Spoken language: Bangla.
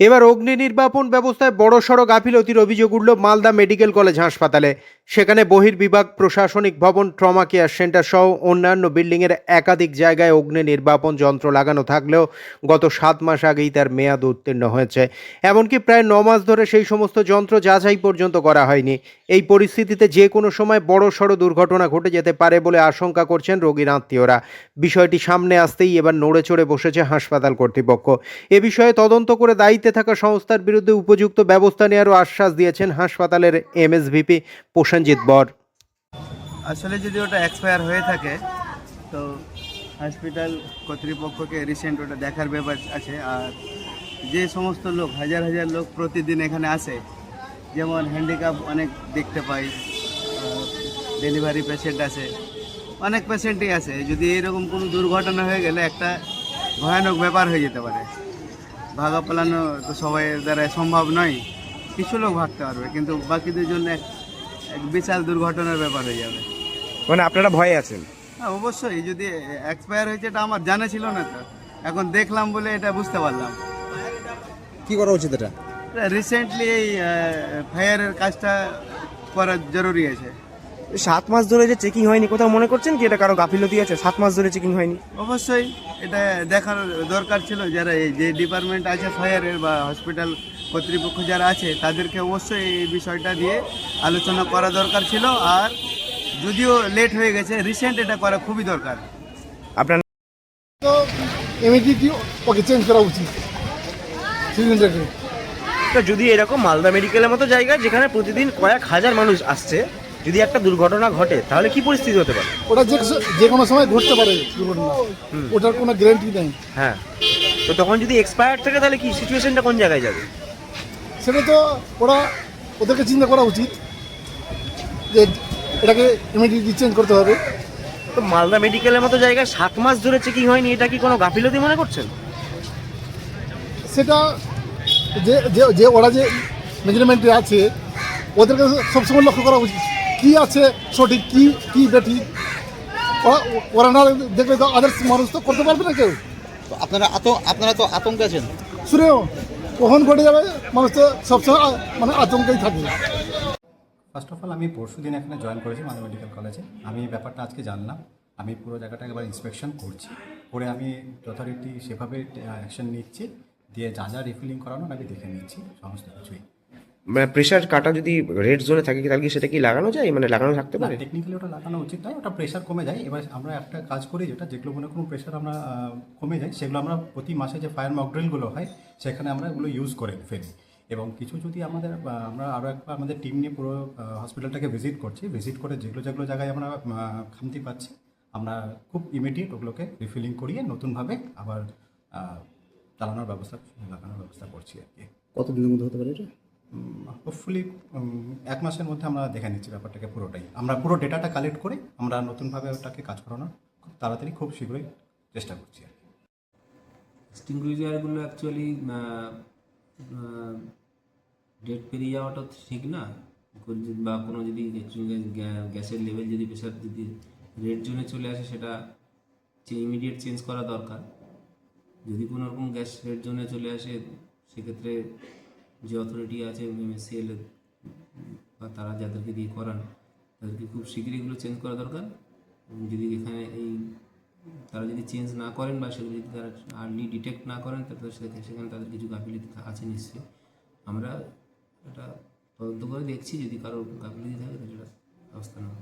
এবার অগ্নি নির্বাপন ব্যবস্থায় বড়সড় গাফিলতির অভিযোগ উঠল মালদা মেডিকেল কলেজ হাসপাতালে। সেখানে বহির্বিভাগ প্রশাসনিক ভবন, ট্রমা কেয়ার সেন্টার সহ অন্যান্য বিল্ডিংয়ের একাধিক জায়গায় অগ্নি নির্বাপন যন্ত্র লাগানো থাকলেও গত সাত মাস আগেই তার মেয়াদ উত্তীর্ণ হয়েছে। এমনকি প্রায় ন মাস ধরে সেই সমস্ত যন্ত্র যাচাই পর্যন্ত করা হয়নি। এই পরিস্থিতিতে যে কোনো সময় বড় সড় দুর্ঘটনা ঘটে যেতে পারে বলে আশঙ্কা করছেন রোগীর আত্মীয়রা। বিষয়টি সামনে আসতেই এবার নড়ে চড়ে বসেছে হাসপাতাল কর্তৃপক্ষ। এ বিষয়ে তদন্ত করে দায়িত্বে থাকা সংস্থার বিরুদ্ধে উপযুক্ত ব্যবস্থা নেওয়ারও আশ্বাস দিয়েছেন হাসপাতালের এমএসভিপি প্রসেনজিৎ বর। আসলে যদি ওটা এক্সপায়ার হয়ে থাকে, তো হসপিটাল কর্তৃপক্ষকে রিসেন্ট ওটা দেখার ব্যাপার আছে। আর যে সমস্ত লোক, হাজার হাজার লোক প্রতিদিন এখানে আসে, যেমন হ্যান্ডিক্যাপ অনেক দেখতে পাই ডেলিভারি পেশেন্ট আছে অনেক পেশেন্টই আছে যদি এরকম কোনো দুর্ঘটনা হয়ে গেলে একটা ভয়ানক ব্যাপার হয়ে যেতে পারে। ভাগা পালানো তো সবাই দ্বারা সম্ভব নয়। কিছু লোক ভাগতে পারবে কিন্তু বাকিদের জন্য এক এক বিশাল দুর্ঘটনার ব্যাপার হয়ে যাবে। মানে আপনারা ভয়ে আছেন? হ্যাঁ অবশ্যই যদি এক্সপায়ার হয়েছে এটা আমার জানা ছিল না তো। এখন দেখলাম বলে এটা বুঝতে পারলাম। কি করা উচিত এটা? রিসেন্টলি এই ফায়ারের কাজটা করা জরুরি আছে। সাত মাস ধরে যে চেকিং হয়নি কোথাও মনে করছেন কি এটা কারও গাফিলতি আছে? সাত মাস ধরে চেকিং হয়নি। অবশ্যই এটা দেখার দরকার ছিল যারা এই যে ডিপার্টমেন্ট আছে ফায়ারের বা হসপিটাল কর্তৃপক্ষ যারা আছে তাদেরকে অবশ্যই এই বিষয়টা দিয়ে আলোচনা করা দরকার ছিল। আর যদিও লেট হয়ে গেছে রিসেন্ট এটা করা খুবই দরকার। আপনার তো ইমিডিয়েটলি ওকে চেঞ্জ করা উচিত? সিলিন্ডারকে তো যদি এরকম মালদা মেডিকেলের মতো জায়গা যেখানে প্রতিদিন কয়েক হাজার মানুষ আসছে যদি একটা দুর্ঘটনা ঘটে তাহলে কি পরিস্থিতি হতে পারে? ওটা যে যে কোনো সময় ঘটতে পারে দুর্ঘটনা। ওটার কোনো গ্যারেন্টি নেই। হ্যাঁ। তো তখন যদি এক্সপায়ার থাকে তাহলে কি সিচুয়েশনটা কোন জায়গায় যাবে? সেটা তো ওরা ওদেরকে চিন্তা করা উচিত যে এটাকে ইমিডিয়েটলি চেঞ্জ করতে হবে। তো মালদা মেডিকেলের মতো জায়গায় সাত মাস ধরে চেকিং হয়নি এটা কি কোনো গাফিলতি মনে করছেন? সেটা যে যে যে ওরা যে মেজারমেন্টে আছে ওদেরকে সবসময় লক্ষ্য করা উচিত। কী আছে সঠিক কী কী বেঠিক ওরা ওরা না দেখলে তো আদার্স মানুষ তো করতে পারবে না কেউ। তো আপনারা আপনারা তো আতঙ্কে আছেন। শুনেও কখন ঘটে যাবে মানুষ তো সবসময় মানে আতঙ্কেই থাকে। ফার্স্ট অফ অল আমি পরশু দিন এখানে জয়েন করেছি মালদা মেডিকেল কলেজে আমি এই ব্যাপারটা আজকে জানলাম। আমি পুরো জায়গাটা একবার ইন্সপেকশন করছি। করে আমি যথারীতি সেভাবে অ্যাকশন নিচ্ছি। দিয়ে যা যা রিফিলিং করানো আমি দেখে নিচ্ছি সমস্ত কিছুই। মানে প্রেশার কাটা যদি রেড জোনে থাকে তাহলে কি সেটা কি লাগানো যায়? মানে লাগানো থাকতে পারে? টেকনিক্যালি ওটা লাগানো উচিত নয় ওটা প্রেশার কমে যায়। এবার আমরা একটা কাজ করি যেটা যেগুলো মনে কোনো প্রেশার আমরা কমে যায় সেগুলো আমরা প্রতি মাসে যে ফায়ার মকড্রিলগুলো হয় সেখানে আমরা এগুলো ইউজ করে ফেলি। এবং কিছু যদি আমাদের আমরা আরও একবার আমাদের টিম নিয়ে পুরো হসপিটালটাকে ভিজিট করছি ভিজিট করে যেগুলো যেগুলো জায়গায় আমরা খামতি পাচ্ছি আমরা খুব ইমিডিয়েট ওগুলোকে রিফিলিং করিয়ে নতুনভাবে আবার চালানোর ব্যবস্থা লাগানোর ব্যবস্থা করছি আর কি। কত দিনের মধ্যে হতে পারে এটা? হোপফুলি এক মাসের মধ্যে আমরা দেখে নিচ্ছি ব্যাপারটাকে পুরোটাই। আমরা পুরো ডেটাটা কালেক্ট করে আমরা নতুনভাবে ওটাকে কাজ করানোর খুব তাড়াতাড়ি, খুব শীঘ্রই চেষ্টা করছি আর এক্সটিংগুইজারগুলো অ্যাকচুয়ালি ডেট পেরিয়ে যাওয়াটা ঠিক না। বা কোনো যদি গ্যাসের লেভেল যদি প্রেশার যদি রেড জোনে চলে আসে সেটা ইমিডিয়েট চেঞ্জ করা দরকার। যদি কোনো রকম গ্যাস রেড জোনে চলে আসে, সেক্ষেত্রে যে অথরিটি আছে এমএসসিএল বা তারা যাদেরকে দিয়ে করান, তাদেরকে খুব শীঘ্রই এগুলো চেঞ্জ করা দরকার যদি এখানে এই তারা যদি চেঞ্জ না করেন বা সেগুলো যদি তারা আর্লি ডিটেক্ট না করেন তাহলে সেখানে সেখানে তাদের কিছু গাফিলতি আছে নিশ্চয়ই আমরা এটা তদন্ত করে দেখছি, যদি কারোর গাফিলতি থাকে, তাহলে সেটা ব্যবস্থা নেওয়া।